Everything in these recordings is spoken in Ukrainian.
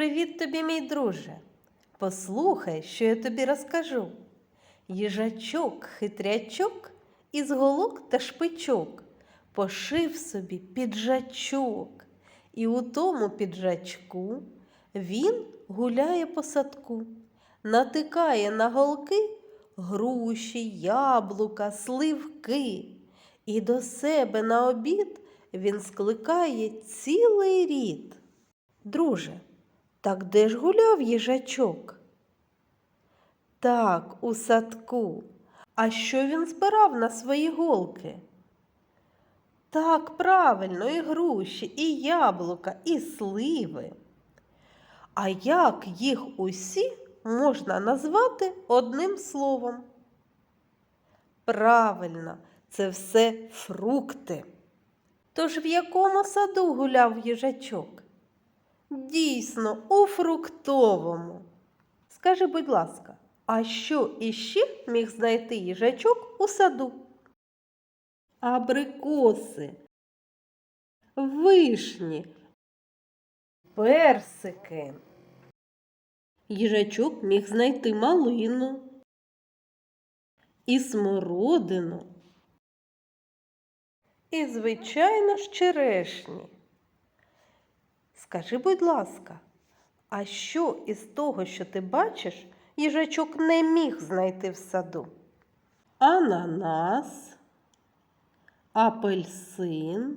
Привіт тобі, мій друже. Послухай, що я тобі розкажу. Їжачок, хитрячок із голок та шпичок пошив собі піджачок, і у тому піджачку він гуляє по садку, натикає на голки груші, яблука, сливки, і до себе на обід він скликає цілий рід. Друже, так де ж гуляв їжачок? Так, у садку. А що він збирав на свої голки? Так, правильно, і груші, і яблука, і сливи. А як їх усі можна назвати одним словом? Правильно, це все фрукти. Тож в якому саду гуляв їжачок? Дійсно, у фруктовому. Скажи, будь ласка, а що іще міг знайти їжачок у саду? Абрикоси, вишні, персики. Їжачок міг знайти малину і смородину. І, звичайно ж, черешні. Скажи, будь ласка, а що із того, що ти бачиш, їжачок не міг знайти в саду? Ананас, апельсин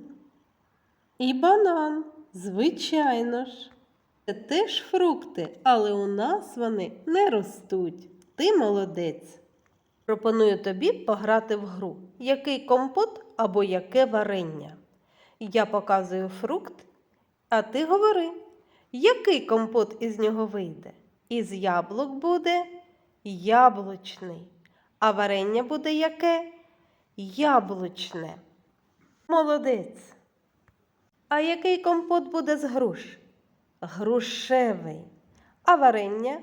і банан, звичайно ж. Це теж фрукти, але у нас вони не ростуть. Ти молодець. Пропоную тобі пограти в гру, який компот або яке варення. Я показую фрукт, а ти говори, який компот із нього вийде? Із яблук буде яблучний, а варення буде яке? Яблучне. Молодець. А який компот буде з груш? Грушевий. А варення?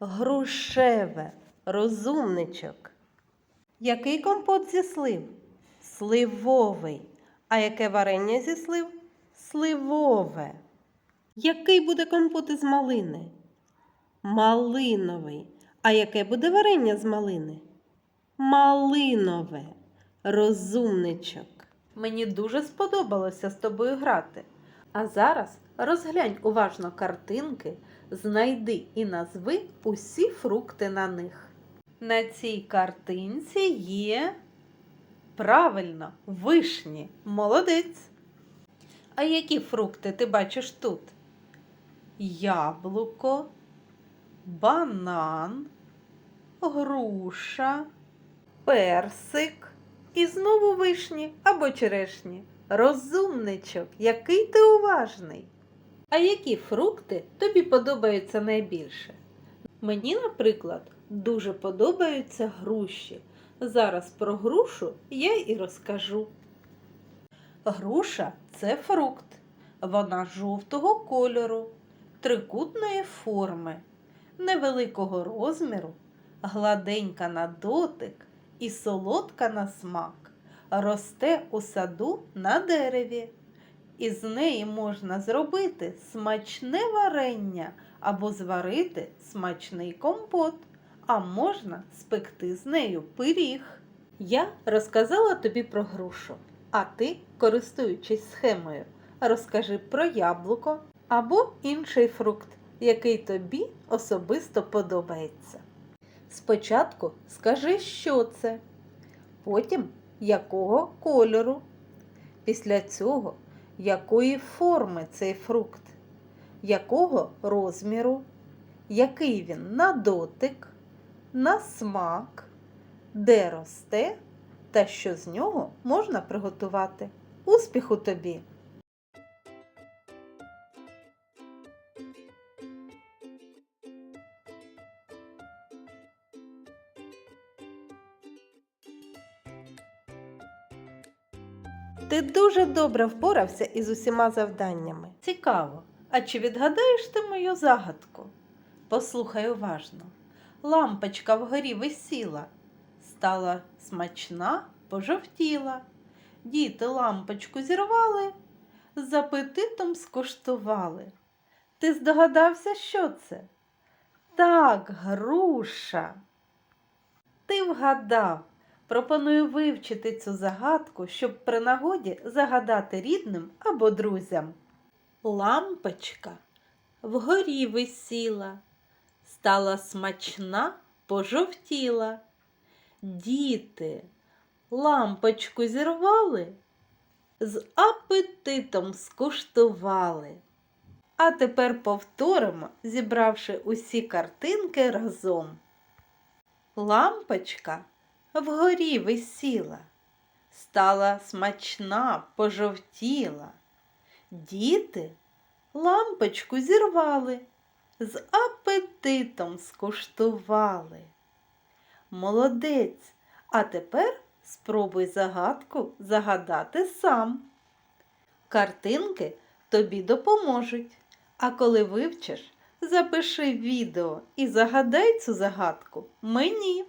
Грушеве, розумничок. Який компот зі слив? Сливовий. А яке варення зі слив? Сливове. Який буде компот із малини? Малиновий. А яке буде варення з малини? Малинове. Розумничок. Мені дуже сподобалося з тобою грати. А зараз розглянь уважно картинки, знайди і назви усі фрукти на них. На цій картинці є правильно вишні. Молодець. А які фрукти ти бачиш тут? Яблуко, банан, груша, персик і знову вишні або черешні. Розумничок, який ти уважний. А які фрукти тобі подобаються найбільше? Мені, наприклад, дуже подобаються груші. Зараз про грушу я і розкажу. Груша це фрукт. Вона жовтого кольору, трикутної форми, невеликого розміру, гладенька на дотик і солодка на смак. Росте у саду на дереві. Із неї можна зробити смачне варення або зварити смачний компот, а можна спекти з нею пиріг. Я розказала тобі про грушу, а ти, користуючись схемою, розкажи про яблуко або інший фрукт, який тобі особисто подобається. Спочатку скажи, що це, потім якого кольору. Після цього якої форми цей фрукт, якого розміру, який він на дотик, на смак, де росте та що з нього можна приготувати. Успіху тобі! Ти дуже добре впорався із усіма завданнями. Цікаво, а чи відгадаєш ти мою загадку? Послухай уважно. Лампочка вгорі висіла, стала смачна, пожовтіла. Діти лампочку зірвали, з апетитом скуштували. Ти здогадався, що це? Так, груша. Ти вгадав. Пропоную вивчити цю загадку, щоб при нагоді загадати рідним або друзям. Лампочка вгорі висіла, стала смачна, пожовтіла. Діти лампочку зірвали, з апетитом скуштували. А тепер повторимо, зібравши усі картинки разом. Лампочка вгорі висіла, стала смачна, пожовтіла. Діти лампочку зірвали, з апетитом скуштували. Молодець, а тепер спробуй загадку загадати сам. Картинки тобі допоможуть. А коли вивчиш, запиши відео і загадай цю загадку мені.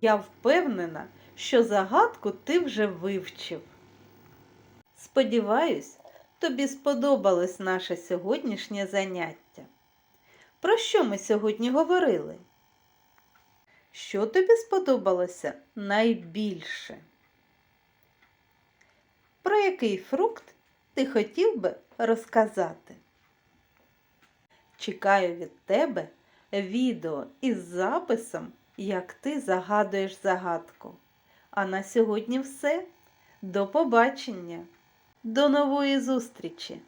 Я впевнена, що загадку ти вже вивчив. Сподіваюсь, тобі сподобалось наше сьогоднішнє заняття. Про що ми сьогодні говорили? Що тобі сподобалося найбільше? Про який фрукт ти хотів би розказати? Чекаю від тебе відео із записом, як ти загадуєш загадку. А на сьогодні все. До побачення! До нової зустрічі!